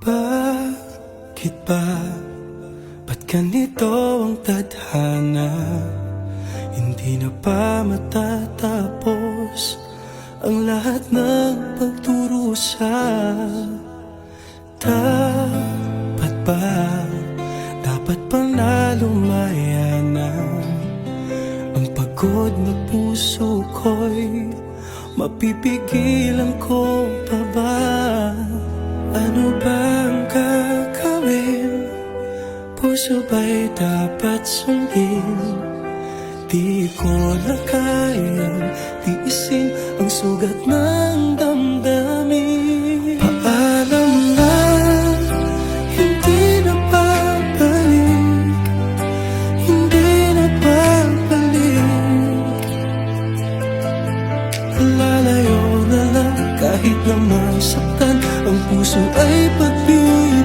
Bakit ba? Ba't ganito ang tadhana? Hindi na pa matatapos Ang lahat ng pagturusa Dapat ba? Dapat pa na lumaya na Ang pagod na puso ko'y Mapipigilan ko pa ba? Ano bang gagawin? Puso ba'y dapat sundin? Di ko na kayang tiisin ang sugat ng damdamin Paalam na, hindi na babalik Hindi na babalik Lalayo puso ay pagbibig